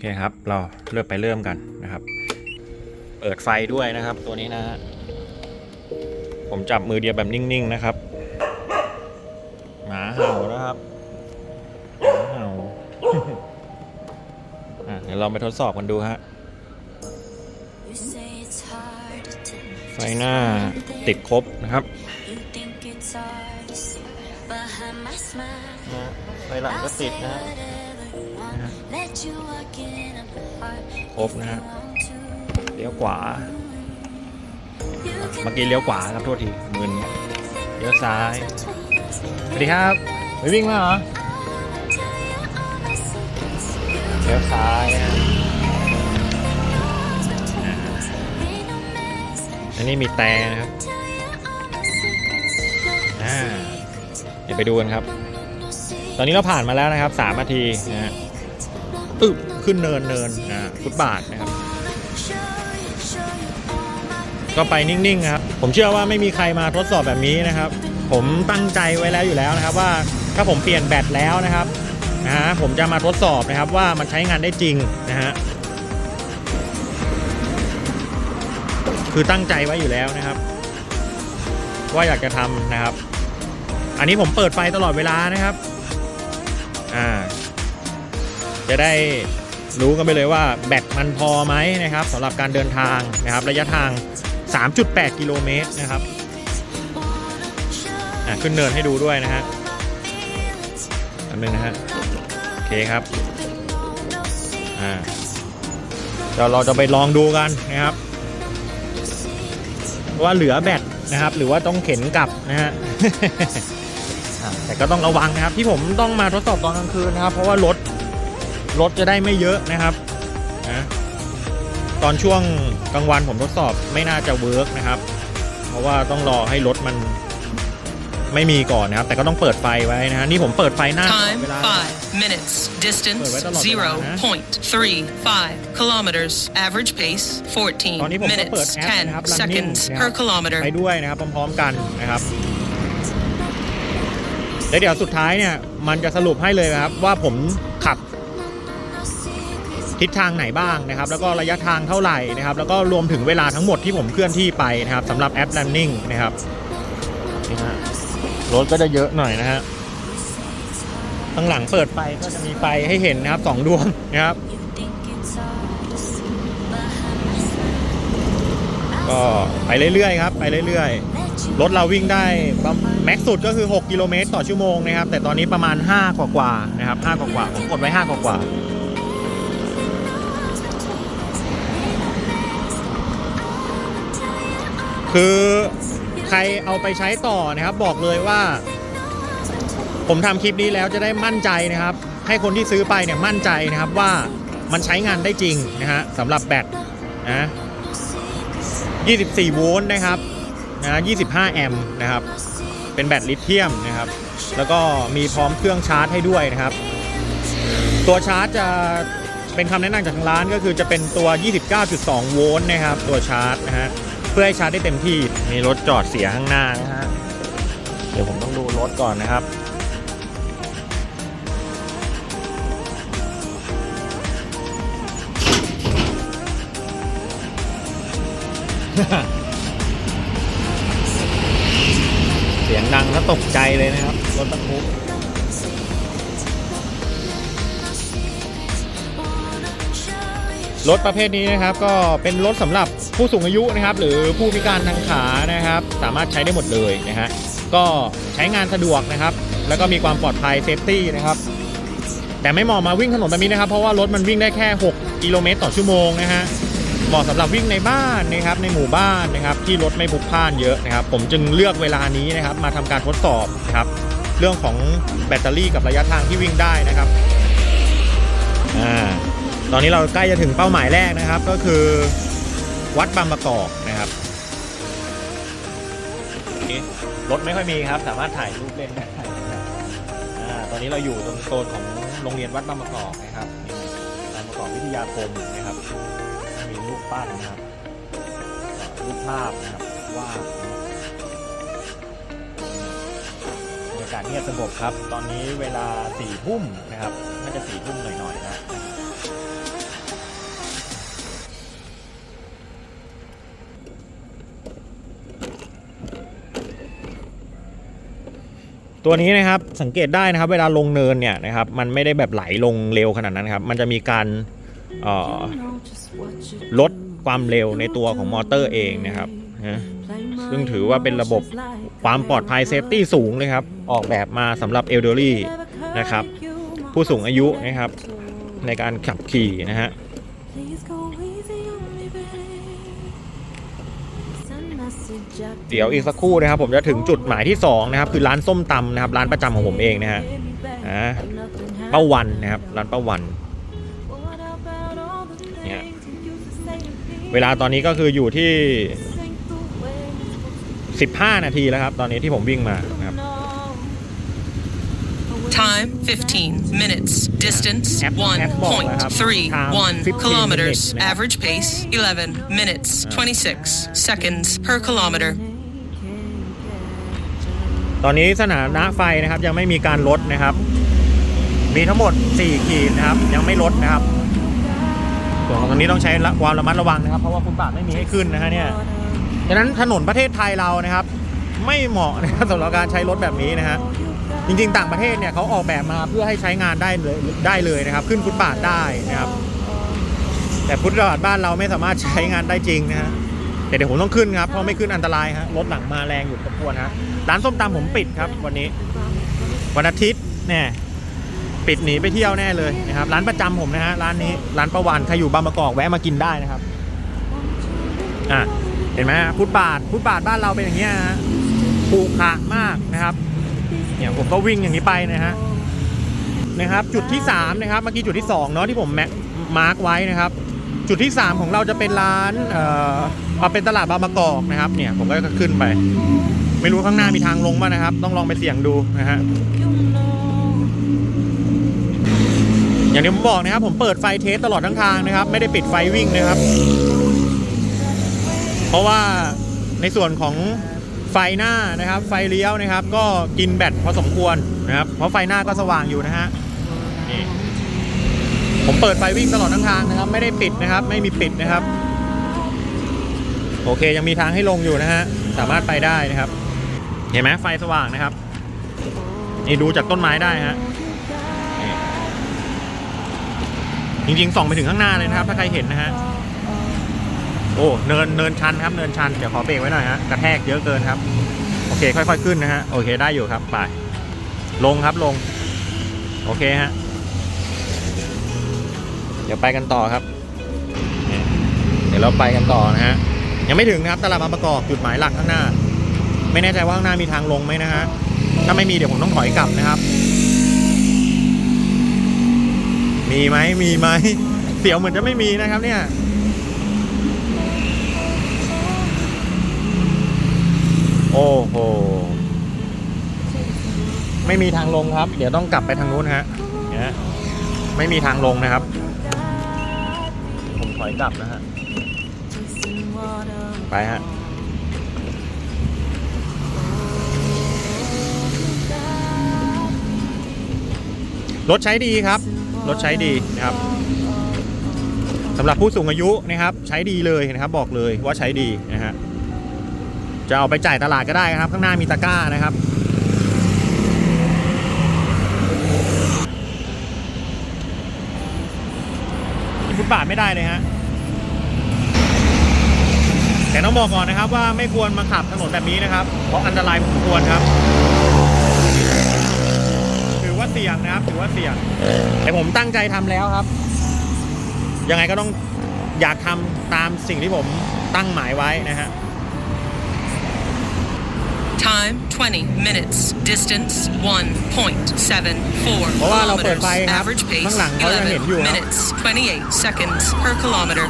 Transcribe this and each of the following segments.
เคครับ เราเริ่มไปเริ่มกันนะครับ เปิดไฟด้วยนะครับ ตัวนี้นะฮะ ผมจับมือเดียวแบบนิ่งๆนะครับ หมาเห่านะครับ หมาเห่าอะเดี๋ยวเราไปทดสอบกันดูฮะ You say it's hard to tell. ไฟหน้าติดครบนะครับ You think it's hard to see behind my smile. นะไฟหลังก็ I'll ติด say นะฮะ ครบนะฮะเลี้ยวขวา เมื่อกี้เลี้ยวขวาครับโทษทีมึนเลี้ยวซ้ายสวัสดีครับไปวิ่งมาเหรอเลี้ยวซ้ายอันนี้มีแต่นะครับอ่าเดี๋ยวไปดูกันครับ ตอนนี้เราผ่านมาแล้วนะครับ3นาทีนะฮะอึ๊บ ขึ้นเนินเนินนะฟุตบาทนะครับ ก็ไปนิ่งๆครับ ผมเชื่อว่าไม่มีใครมาทดสอบแบบนี้นะครับ ผมตั้งใจไว้แล้วอยู่แล้วนะครับ ว่าถ้าผมเปลี่ยนแบตแล้วนะครับนะฮะผมจะมาทดสอบนะครับว่ามันใช้งานได้จริงนะฮะคือตั้งใจไว้อยู่แล้วนะครับ ว่าอยากจะทำนะครับ อันนี้ผมเปิดไฟตลอดเวลานะครับ อ่า จะได้ รู้กันไปเลยว่าแบตมันพอไหมนะครับสำหรับการเดินทางนะครับ ระยะทาง 3.8 กิโลเมตรนะครับขึ้นเนินให้ดูด้วยนะฮะอันนึงนะฮะโอเคครับอ่าเดี๋ยวเราจะไปลองดูกันนะครับ ว่าเหลือแบตนะครับ หรือว่าต้องเข็นกลับนะฮะแต่ก็ต้องระวังนะครับ ที่ผมต้องมาทดสอบตอนกลางคืนนะครับ เพราะว่ารถ รถจะได้ไม่เยอะนะครับนะตอนช่วงกลางวันผมทดสอบไม่น่าจะเวิร์กนะครับ เพราะว่าต้องรอให้รถมันไม่มีก่อนนะครับ แต่ก็ต้องเปิดไฟไว้นะฮะนี่ผมเปิดไฟหน้าตลอด Time เวลา5 minutes. Distance Wait, wait, hold on, hold on, huh? 0.35 kilometers. Average pace ตอนนี้14ผมก็เปิด minutes แอปนะครับ10 running seconds นะค per รับ kilometer. ไปด้วยนะครับ พร้อมๆกันนะครับแล้วเดี๋ยวสุดท้ายเนี่ย มันจะสรุปให้เลยนะครับ ว่าผมขับ ทิศทางไหนบ้างนะครับ แล้วก็ระยะทางเท่าไหร่นะครับ แล้วก็รวมถึงเวลาทั้งหมดที่ผมเคลื่อนที่ไปนะครับสำหรับแอป Running นะครับนี่ฮะรถก็จะเยอะหน่อยนะฮะข้างหลังเปิดไฟก็จะมีไฟให้เห็นนะครับสองดวงนะครับ ก็ไปเรื่อยๆครับ ไปเรื่อยๆ รถเราวิ่งได้แม็กสุดก็คือ 6 กิโลเมตรต่อชั่วโมงนะครับ แต่ตอนนี้ประมาณ 5 กว่ากว่าๆนะครับ5กว่ากว่าๆผมกดไว้ 5 กว่ากว่าๆ คือใครเอาไปใช้ต่อนะครับ บอกเลยว่า ผมทำคลิปนี้แล้วจะได้มั่นใจนะครับ ให้คนที่ซื้อไปเนี่ยมั่นใจนะครับว่ามันใช้งานได้จริงนะฮะสำหรับแบตนะ24 โวลต์นะครับนะ25 แอมป์นะครับ เป็นแบตลิเธียมนะครับ แล้วก็มีพร้อมเครื่องชาร์จให้ด้วยนะครับ ตัวชาร์จจะเป็นคำแนะนำจากทางร้านก็คือจะเป็นตัว 29.2 โวลต์นะครับ ตัวชาร์จนะฮะ เพื่อให้ชาร์จได้เต็มที่มีรถจอดเสียข้างหน้านะฮะเดี๋ยวผมต้องดูรถก่อนนะครับเสียงดังแล้วตกใจเลยนะครับ รถบรรทุก รถประเภทนี้นะครับก็เป็นรถสำหรับผู้สูงอายุนะครับ หรือผู้พิการทางขานะครับ สามารถใช้ได้หมดเลยนะฮะก็ใช้งานสะดวกนะครับ แล้วก็มีความปลอดภัยเซฟตี้นะครับ แต่ไม่เหมาะมาวิ่งถนนแบบนี้นะครับ เพราะว่ารถมันวิ่งได้แค่ 6 กิโลเมตรต่อชั่วโมงนะฮะเหมาะสำหรับวิ่งในบ้านนะครับ ในหมู่บ้านนะครับ ที่รถไม่พลุกพ่านเยอะนะครับ ผมจึงเลือกเวลานี้นะครับ มาทำการทดสอบนะครับ เรื่องของแบตเตอรี่กับระยะทางที่วิ่งได้นะครับอ่า ตอนนี้เราใกล้จะถึงเป้าหมายแรกนะครับ ก็คือวัดบางประกอบนะครับรถไม่ค่อยมีครับ สามารถถ่ายรูปเล่นได้ตอนนี้เราอยู่ตรงโซนของโรงเรียนวัดบางประกอบนะครับบางประกอบวิทยาคมนะครับ มีรูปปั้นนะครับรูปภาพนะครับวาดบบรรยากาศเงียบสงบครับ ตอนนี้เวลาสี่ทุ่มนะครับน่าจะสี่ทุ่มหน่อยๆนะ ตัวนี้นะครับสังเกตได้นะครับ เวลาลงเนินเนี่ยนะครับมันไม่ได้แบบไหลลงเร็วขนาดนั้นครับ มันจะมีการลดความเร็วในตัวของมอเตอร์เองนะครับนะซึ่งถือว่าเป็นระบบความปลอดภัยเซฟตี้สูงเลยครับ ออกแบบมาสำหรับเอลเดอรี่นะครับ ผู้สูงอายุนะครับ ในการขับขี่นะฮะ เดี๋ยวอีกสักครู่นะครับ ผมจะถึงจุดหมายที่สองนะครับคือร้านส้มตำนะครับ ร้านประจำของผมเองนะฮะป้าวันนะครับ ร้านป้าวันเนี่ยเวลาตอนนี้ก็คืออยู่ที่ 15 นาทีแล้วครับ ตอนนี้ที่ผมวิ่งมา Time 15 minutes. Distance App- app บอกแล้วครับ Time 15 1.31 kilometers. minutes นะครับ Average pace 11 minutes 26 seconds per kilometer. ตอนนี้สถานะไฟนะครับยังไม่มีการลดนะครับ มีทั้งหมด 4 ขีดนะครับ ยังไม่ลดนะครับส่วนของตรงนี้ต้องใช้ความระมัดระวังนะครับ เพราะว่าฟุตบาทไม่มีให้ขึ้นนะฮะเนี่ยฉะนั้นถนนประเทศไทยเรานะครับ ไม่เหมาะนะครับสำหรับการใช้รถแบบนี้นะฮะ จริงๆ ต่างประเทศเนี่ยเขาออกแบบมาเพื่อให้ใช้งานได้เลยได้เลยนะครับ ขึ้นฟุตบาทได้นะครับ แต่ฟุตบาทบ้านเราไม่สามารถใช้งานได้จริงนะฮะแต่เดี๋ยวผมต้องขึ้นครับเพราะไม่ขึ้นอันตรายฮะรถหลังมาแรงอยู่พอควรฮะร้านส้มตำผมปิดครับ วันนี้ วันอาทิตย์เนี่ยปิดหนีไปเที่ยวแน่เลยนะครับ ร้านประจำผมนะฮะร้านนี้ร้านประวันใครอยู่บางประกอบแวะมากินได้นะครับอะเห็นไหมฮะฟุตบาทฟุตบาทบ้านเราเป็นอย่างเงี้ยฮะขรุขระมากนะครับ เนี่ยผมก็วิ่งอย่างนี้ไปนะฮะนะครับ จุดที่3นะครับเมื่อกี้จุดที่2เนาะที่ผมแมมาร์กไว้นะครับ จุดที่ 3 ของเราจะเป็นร้านเอ่อเอาเป็นตลาดบางประกอบนะครับ เนี่ยผมก็ขึ้นไป ไม่รู้ข้างหน้ามีทางลงป่ะนะครับ ต้องลองไปเสี่ยงดูนะฮะอย่างที่ผมบอกนะครับ ผมเปิดไฟเทสตลอดทั้งทางนะครับ ไม่ได้ปิดไฟวิ่งนะครับ เพราะว่าในส่วนของ ไฟหน้านะครับ ไฟเลี้ยวนะครับ ก็กินแบตพอสมควรนะครับ เพราะไฟหน้าก็สว่างอยู่นะฮะนี่ผมเปิดไฟวิ่งตลอดทั้งทางนะครับ ไม่ได้ปิดนะครับ ไม่มีปิดนะครับ โอเคยังมีทางให้ลงอยู่นะฮะสามารถไปได้นะครับ เห็นไหมไฟสว่างนะครับนี่ดูจากต้นไม้ได้ฮะจริงๆส่องไปถึงข้างหน้าเลยนะครับ ถ้าใครเห็นนะฮะ อ้เนินเนินชันครับเนินชันเดี๋ยวขอเบรกไว้หน่อยฮะกระแทกเยอะเกินครับ โอเคค่อยๆขึ้นนะฮะโอเคได้อยู่ครับไปลงครับลง โอเคฮะเดี๋ยวไปกันต่อครับ เดี๋ยวเราไปกันต่อนะฮะยังไม่ถึงนะครับตลาดบางประกอบจุดหมายหลักข้างหน้า ไม่แน่ใจว่าข้างหน้ามีทางลงไหมนะฮะถ้าไม่มีเดี๋ยวผมต้องถอยกลับนะครับ มีไหมมีไหมเสียวเหมือนจะไม่มีนะครับเนี่ย โอ้โห ไม่มีทางลงครับ เดี๋ยวต้องกลับไปทางนู้นฮะเนี่ยไม่มีทางลงนะครับ ผมถอยกลับนะฮะ ไปฮะรถใช้ดีครับ รถใช้ดีนะครับสำหรับผู้สูงอายุนะครับ ใช้ดีเลยนะครับ บอกเลยว่าใช้ดีนะฮะ จะเอาไปจ่ายตลาดก็ได้นะครับ ข้างหน้ามีตะกร้านะครับ ฟุตบาทไม่ได้เลยฮะแต่ต้องบอกก่อนนะครับว่าไม่ควรมาขับถนนแบบนี้นะครับ เพราะอันตรายพอสมควรครับ ถือว่าเสี่ยงนะครับ ถือว่าเสี่ยง แต่ผมตั้งใจทำแล้วครับ ยังไงก็ต้องอยากทำตามสิ่งที่ผมตั้งหมายไว้นะฮะ Time 20 minutes. Distance 1.74เพราะว่าเราเปิด kilometers. ไฟครับ Average pace ข้างหลังเขาจะเห็นอยู่11 ครับ minutes 28 seconds per kilometer.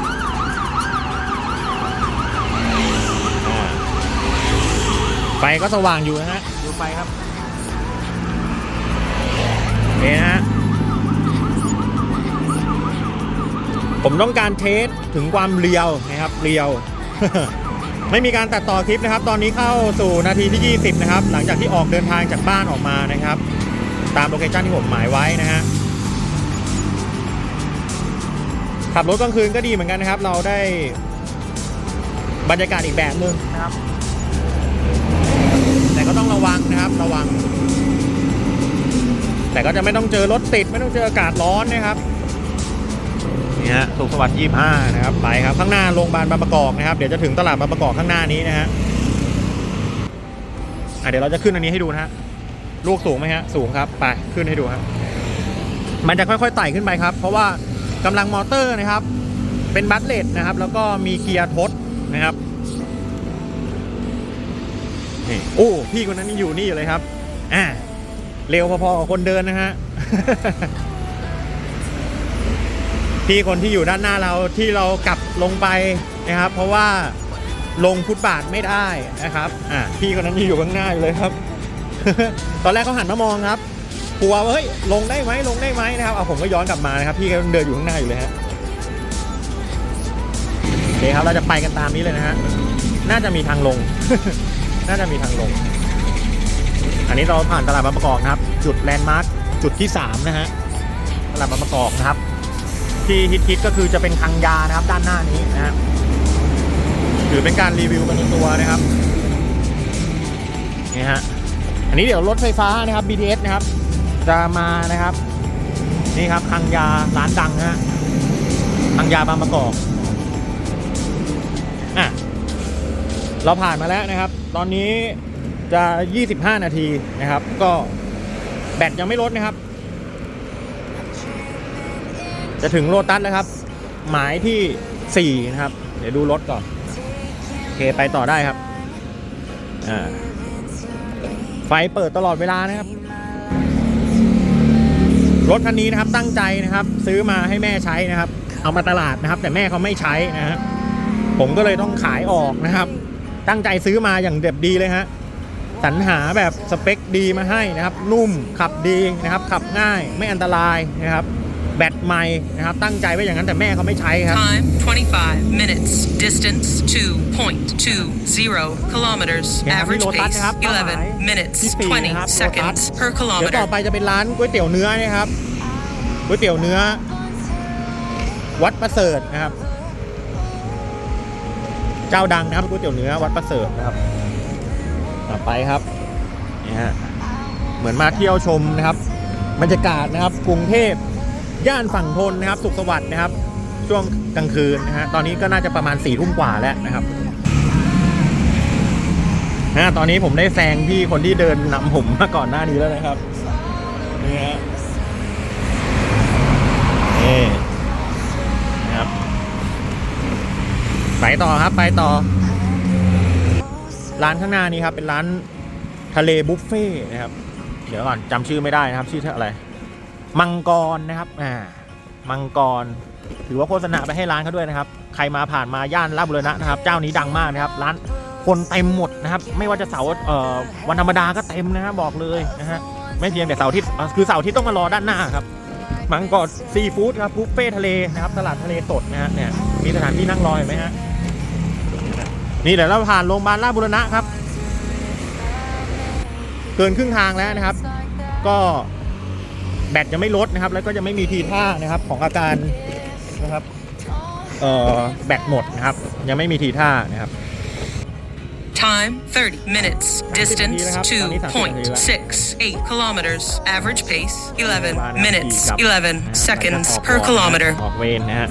ไฟก็สว่างอยู่นะฮะ ดูไฟครับนี่นะฮะ ผมต้องการเทสถึงความเรียวนะครับ เรียว ไม่มีการตัดต่อคลิปนะครับ ตอนนี้เข้าสู่นาทีที่ 20 นะครับ หลังจากที่ออกเดินทางจากบ้านออกมานะครับ ตามโลเคชั่นที่ผมหมายไว้นะฮะขับรถกลางคืนก็ดีเหมือนกันนะครับ เราได้บรรยากาศอีกแบบหนึ่งนะครับ แต่ก็ต้องระวังนะครับระวัง แต่ก็จะไม่ต้องเจอรถติดไม่ต้องเจออากาศร้อนนะครับ นี่ฮะสุขสวัสดิ์ยี่ห้านะครับไปครับข้างหน้าโรงพยาบาลบางประกอบนะครับเดี๋ยวจะถึงตลาดบางประกอบข้างหน้านี้นะฮะอะเดี๋ยวเราจะขึ้นอันนี้ให้ดูนะฮะลูกสูงไหมฮะสูงครับไปขึ้นให้ดูครับมันจะค่อยๆไต่ขึ้นไปครับ เพราะว่ากำลังมอเตอร์นะครับ เป็นบัตเลตนะครับ แล้วก็มีเกียร์ทดนะครับนี่โอ้พี่คนนั้นยังอยู่นี่อยู่เลยครับอ่าเร็วพอๆกับคนเดินนะฮะ พี่คนที่อยู่ด้านหน้าเราที่เรากลับลงไปนะครับ เพราะว่าลงฟุตบาทไม่ได้นะครับอ่าพี่คนนั้นยังอยู่ข้างหน้าอยู่เลยครับ ตอนแรกเขาหันมามองครับกลัวว่าเฮ้ยลงได้ไหมลงได้ไหมนะครับเอาผมก็ย้อนกลับมานะครับ พี่ก็เดินอยู่ข้างหน้าอยู่เลยฮะโอเคครับเราจะไปกันตามนี้เลยนะฮะน่าจะมีทางลง น่าจะมีทางลง อันนี้เราผ่านตลาดบางประกอบนะครับ จุดแลนด์มาร์คจุดที่3นะฮะตลาดบางประกอบนะครับ ที่ฮิตๆก็คือจะเป็นคังยานะครับด้านหน้านี้นะฮะถือเป็นการรีวิวกันในตัวนะครับนี่ฮะอันนี้เดี๋ยวรถไฟฟ้านะครับ BTS นะครับ จะมานะครับ นี่ครับคังยาร้านดังฮะคังยาบางประกอบอะเราผ่านมาแล้วนะครับ ตอนนี้จะ 25 นาทีนะครับ ก็แบตยังไม่ลดนะครับ จะถึงโลตัสแล้วครับ หมายที่ 4 นะครับ เดี๋ยวดูรถก่อน โอเคไปต่อได้ครับ อ่า ไฟเปิดตลอดเวลานะครับ รถคันนี้นะครับตั้งใจนะครับ ซื้อมาให้แม่ใช้นะครับ เอามาตลาดนะครับ แต่แม่เขาไม่ใช้นะฮะผมก็เลยต้องขายออกนะครับ ตั้งใจซื้อมาอย่างเด็บดีเลยฮะสรรหาแบบสเปคดีมาให้นะครับ นุ่มขับดีนะครับ ขับง่ายไม่อันตรายนะครับ แบตใหม่นะครับ ตั้งใจไว้อย่างนั้นแต่แม่เขาไม่ใช้ครับ Time 25 minutes. Distance 2.20 kilometers. เนี่ยครับ Average ที่โลตัส pace นะครับเป้าหมาย11 minutes ที่สี่นะครับ20โลตัส seconds per เดี๋ยวต่อ kilometer. ไปจะเป็นร้านก๋วยเตี๋ยวเนื้อนะครับก๋วยเตี๋ยวเนื้อ วัดประเสริฐนะครับ เจ้าดังนะครับก๋วยเตี๋ยวเนื้อวัดประเสริฐนะครับ ต่อไปครับนี่ฮะเหมือนมาเที่ยวชมนะครับบรรยากาศนะครับกรุงเทพ ย่านฝั่งทนนะครับ สุขสวัสดิ์นะครับ ช่วงกลางคืนนะฮะตอนนี้ก็น่าจะประมาณสี่ทุ่มกว่าแล้วนะครับนะตอนนี้ผมได้แซงพี่คนที่เดินนำผมมาก่อนหน้านี้แล้วนะครับนี่ฮะนี่นะครับ ไปต่อครับไปต่อ ร้านข้างหน้านี้ครับ เป็นร้านทะเลบุฟเฟ่ต์นะครับ เดี๋ยวก่อนจำชื่อไม่ได้นะครับ ชื่ออะไร มังกรนะครับอ่ามังกร ถือว่าโฆษณาไปให้ร้านเขาด้วยนะครับ ใครมาผ่านมาย่านลาดบุรณะนะครับ เจ้านี้ดังมากนะครับ ร้านคนเต็มหมดนะครับ ไม่ว่าจะเสาร์เอ่อวันธรรมดาก็เต็มนะฮะบอกเลยนะฮะไม่เพียงแต่เสาร์ที่คือเสาร์อาที่ต้องมารอด้านหน้าครับมังกรซีฟู้ดครับบุฟเฟ่ทะเลนะครับตลาดทะเลสดนะฮะเนี่ยมีสถานที่นั่งรอเห็นไหมฮะนี่เดี๋ยวเราผ่านโรงพยาบาลราชบุรณะครับ เกินครึ่งทางแล้วนะครับ ก็ แบตยังไม่ลดนะครับ แล้วก็ยังไม่มีทีท่านะครับของอาการนะครับเอ่อแบตหมดนะครับ ยังไม่มีทีท่านะครับ Time 30 minutes. Distance 2.68 kilometers. Average pace 11 minutes 11 seconds per kilometer. ออกเวนนะฮะ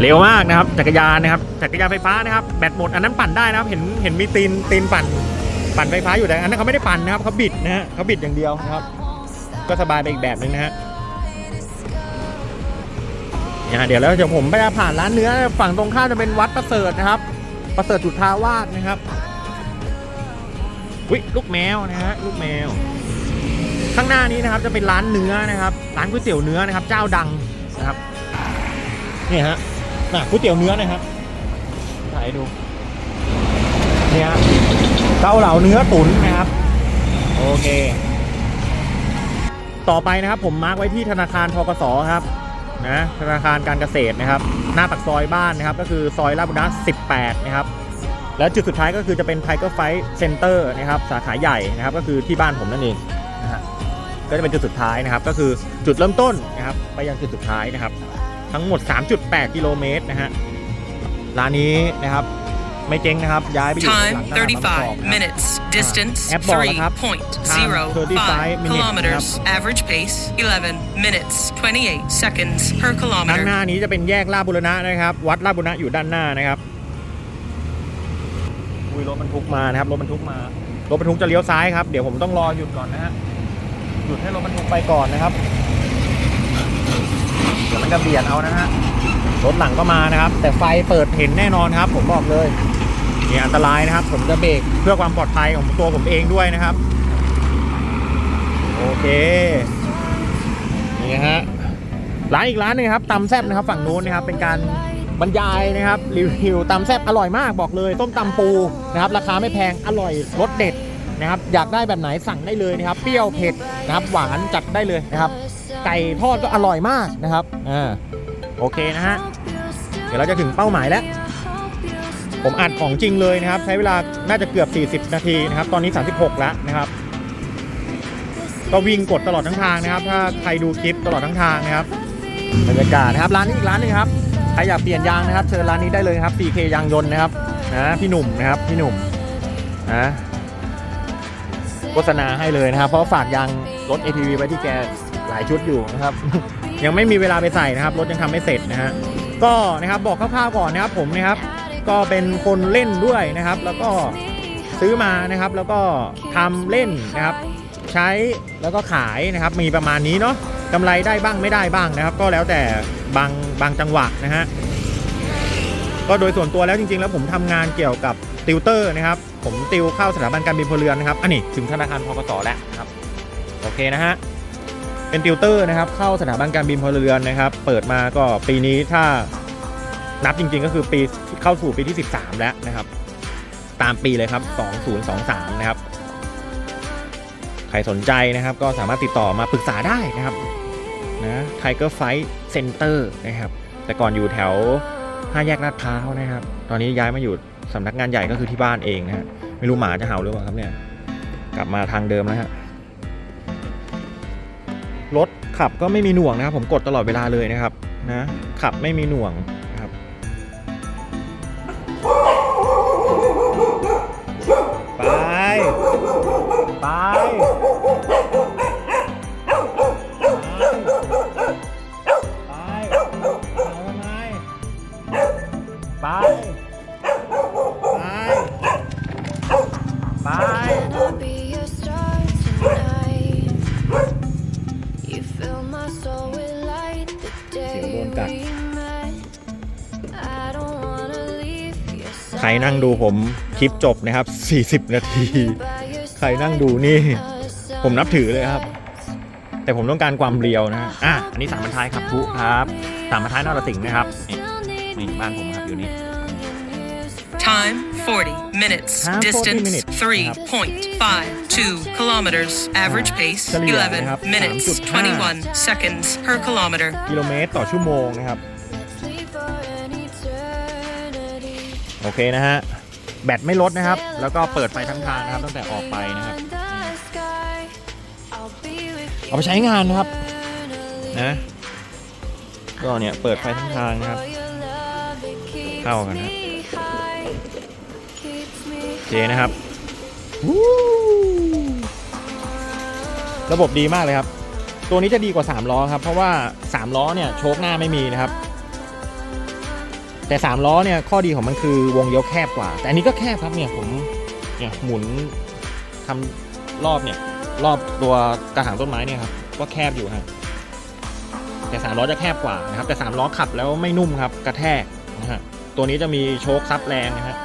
เร็วมากนะครับ จักรยานนะครับ จักรยานไฟฟ้านะครับ แบตหมดอันนั้นปั่นได้นะครับ เห็นเห็นมีตีนตีนปั่น ปั่นไฟฟ้าอยู่แต่อันนั้นเขาไม่ได้ปั่นนะครับเขาบิดนะฮะเขาบิดอย่างเดียวนะครับ ก็สบายไปอีกแบบหนึ่งนะฮะเนี่ยเดี๋ยวแล้วเดี๋ยวผมไปผ่านร้านเนื้อฝั่งตรงข้ามจะเป็นวัดประเสริฐนะครับ ประเสริฐจุฑาวาสนะครับวิลูกแมวนะฮะลูกแมว ข้างหน้านี้นะครับจะเป็นร้านเนื้อนะครับ ร้านก๋วยเตี๋ยวเนื้อนะครับ เจ้าดังนะครับนี่ฮะน่ะก๋วยเตี๋ยวเนื้อนะครับถ่ายดูเนี่ยเกาเหลาเนื้อตุ๋นนะครับ โอเค ต่อไปนะครับ ผมมาร์กไว้ที่ธนาคารทกสครับนะธนาคารการเกษตรนะครับ หน้าปากซอยบ้านนะครับ ก็คือซอยลาดบุรณะ18 นะครับ แล้วจุดสุดท้ายก็คือจะเป็น Tiger Fight Center นะครับ สาขาใหญ่นะครับ ก็คือที่บ้านผมนั่นเองนะฮะก็จะเป็นจุดสุดท้ายนะครับ ก็คือจุดเริ่มต้นนะครับ ไปยังจุดสุดท้ายนะครับ ทั้งหมด 3.8 กิโลเมตรนะฮะร้านนี้นะครับ ไม่เจ๊งนะครับ ย้ายไปอยู่หลั Time งตลาดบางประกอบ35 นะครับ minutes. Distance App บอกแล้วครับ3.05 35 kilometers. Average pace 11 minutes 28 seconds per ด้าน kilometer. หน้านี้จะเป็นแยกลาดบุรณะนะครับ วัดลาดบุรณะอยู่ด้านหน้านะครับอุ้ยรถบรรทุกมานะครับรถบรรทุกมารถบรรทุกจะเลี้ยวซ้ายครับเดี๋ยวผมต้องรอหยุดก่อนนะฮะหยุดให้รถบรรทุกไปก่อนนะครับเดี๋ยวมันจะเบียดเอานะฮะรถหลังก็มานะครับ แต่ไฟเปิดเห็นแน่นอนครับ ผมบอกเลย นี่อันตรายนะครับ ผมจะเบรกเพื่อความปลอดภัยของตัวผมเองด้วยนะครับ โอเคนี่ฮะร้านอีกร้านหนึงครับตำแซบนะครับฝั่งนู้นนะครับเป็นการบรรยายนะครับรีวิวตำแซบอร่อยมากบอกเลย ต้มตำปูนะครับราคาไม่แพงอร่อยรสเด็ดนะครับอยากได้แบบไหนสั่งได้เลยนะครับเปรี้ยวเผ็ดนะครับหวานจัดได้เลยนะครับ ไก่ทอดก็อร่อยมากนะครับอ่าโอเคนะฮะเดี๋ยวเราจะถึงเป้าหมายแล้ว ผมอัดของจริงเลยนะครับ ใช้เวลาน่าจะเกือบ 40 นาทีนะครับ ตอนนี้ 36 แล้วนะครับ ก็วิ่งกดตลอดทั้งทางนะครับ ถ้าใครดูคลิปตลอดทั้งทางนะครับบรรยากาศนะครับร้านนี้อีกร้านหนึงครับใครอยากเปลี่ยนยางนะครับเชิญร้านนี้ได้เลยครับ CK ยางยนต์นะครับนะพี่หนุ่มนะครับพี่หนุ่มนะโฆษณาให้เลยนะครับ เพราะฝากยางรถ ATV ไว้ที่แกหลายชุดอยู่นะครับ ยังไม่มีเวลาไปใส่นะครับ รถยังทำไม่เสร็จนะฮะก็นะครับบอกคร่าวๆก่อนนะครับผมนะครับ ก็เป็นคนเล่นด้วยนะครับ แล้วก็ซื้อมานะครับ แล้วก็ทำเล่นนะครับ ใช้แล้วก็ขายนะครับ มีประมาณนี้เนาะกำไรได้บ้างไม่ได้บ้างนะครับ ก็แล้วแต่บางบางจังหวะนะฮะก็โดยส่วนตัวแล้วจริงๆ แล้วผมทำงานเกี่ยวกับติวเตอร์นะครับ ผมติวเข้าสถาบันการบินพลเรือนนะครับ อันนี้ถึงธนาคารพกสแล้วครับ โอเคนะฮะ เป็นติวเตอร์นะครับ เข้าสถาบันการบินพลเรือนนะครับ เปิดมาก็ปีนี้ถ้า นับจริงๆก็คือปีเข้าสู่ปีที่ 13 แล้วนะครับ ตามปีเลยครับ 2023 นะครับ ใครสนใจนะครับก็สามารถติดต่อมาปรึกษาได้นะครับนะ Tiger Fight Center นะครับ แต่ก่อนอยู่แถวห้าแยกลาดพร้าวนะครับ ตอนนี้ย้ายมาอยู่สำนักงานใหญ่ก็คือที่บ้านเองนะฮะไม่รู้หมาจะเห่าหรือเปล่าครับเนี่ย กลับมาทางเดิมแล้วฮะรถขับก็ไม่มีหน่วงนะครับ ผมกดตลอดเวลาเลยนะครับนะขับไม่มีหน่วง met. I don't wanna leave your ใครนั่งดูผมคลิปจบนะครับ 40 นาที รนั่งดูนี่ ผมนับถือเลยครับ แต่ผมต้องการความเรียวนะฮะอะอันนี้สามบรรทายครับทุครับสามบรรทายนรสิงห์นะครับนี่นี่บ้านผมครับอยู่นี่ Time 40 minutes. Time 40 Distance minutes. 3.52 kilometers. Average pace เฉลี่ยนะครับ 11 minutes 3.5 21 seconds per kilometer. กิโลเมตรต่อชั่วโมงนะครับ โอเคนะฮะ แบตไม่ลดนะครับ แล้วก็เปิดไฟทั้งทางนะครับตั้งแต่ออกไปนะครับ เอาไปใช้งานนะครับนะก็เนี่ยเปิดไฟทั้งทางนะครับเข้ากันนะโอเคนะครับวู้ระบบดีมากเลยครับ ตัวนี้จะดีกว่า 3 ล้อครับ เพราะว่า 3 ล้อเนี่ยโชคหน้าไม่มีนะครับ แต่ 3 ล้อเนี่ยข้อดีของมันคือวงเลี้ยวแคบกว่า แต่อันนี้ก็แคบครับเนี่ยผมเนี่ยหมุนทำรอบเนี่ยรอบตัวกระถางต้นไม้เนี่ยครับก็แคบอยู่ฮะแต่สามล้อจะแคบกว่านะครับ แต่สามล้อขับแล้วไม่นุ่มครับกระแทกนะฮะตัวนี้จะมีโชคซับแรงนะฮะ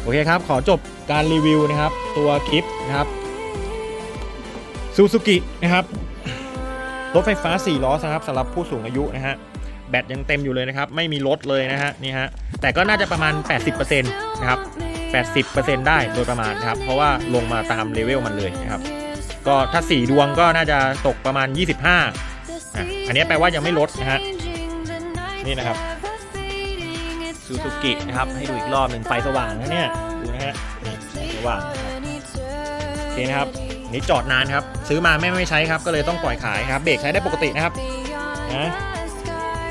โอเคครับ ขอจบการรีวิวนะครับ ตัวคลิปนะครับซูซูกินะครับรถไฟฟ้า 4 ล้อนะครับสำหรับผู้สูงอายุนะฮะ แบตยังเต็มอยู่เลยนะครับ ไม่มีลดเลยนะฮะนี่ฮะแต่ก็น่าจะประมาณ 80%นะครับ80%ได้โดยประมาณนะครับ เพราะว่าลงมาตามเลเวลมันเลยนะครับ ก็ถ้า 4 ดวงก็น่าจะตกประมาณ 25อะอันนี้แปลว่ายังไม่ลดนะฮะนี่นะครับซูซูกินะครับให้ดูอีกรอบหนึ่งไฟสว่างนะเนี่ยดูนะฮะนี่ไฟสว่างนะครับโอเคนะครับอันนี่จอดนานครับ ซื้อมาไม่ไม่ใช้ครับ ก็เลยต้องปล่อยขายครับ เบรกใช้ได้ปกตินะครับนะ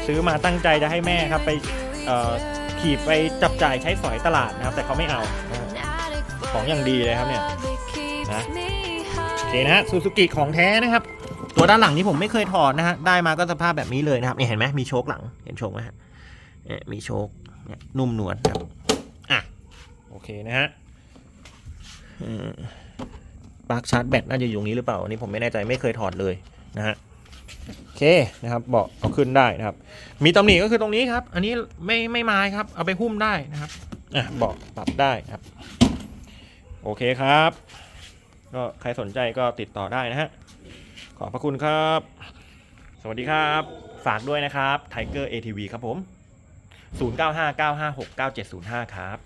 ซื้อมาตั้งใจจะให้แม่ครับไปเอ่อขี่ถีบไปจับจ่ายใช้สอยตลาดนะครับ แต่เขาไม่เอานะฮะของอย่างดีเลยครับเนี่ยนะโอเคนะฮะซูซูกิของแท้นะครับ ตัวด้านหลังนี้ผมไม่เคยถอดนะฮะได้มาก็สภาพแบบนี้เลยนะครับเนี่ยเห็นไหมมีโชคหลังเห็นโชคไหมฮะเนี่ยมีโชคเนี่ยนุ่มนวลครับอะโอเคนะฮะอืมปลั๊กชาร์จแบตน่าจะอยู่ตรงนี้หรือเปล่าอันนี้ผมไม่แน่ใจไม่เคยถอดเลยนะฮะ โอเคนะครับเบาะเอาขึ้นได้นะครับ มีตำหนิก็คือตรงนี้ครับ อันนี้ไม่ไม่ไม้ครับ เอาไปหุ้มได้นะครับอะเบาะปรับได้ครับ โอเคครับ ก็ใครสนใจก็ติดต่อได้นะฮะขอบพระคุณครับ สวัสดีครับ ฝากด้วยนะครับ Tiger ATV ครับผม 0959569705 ครับ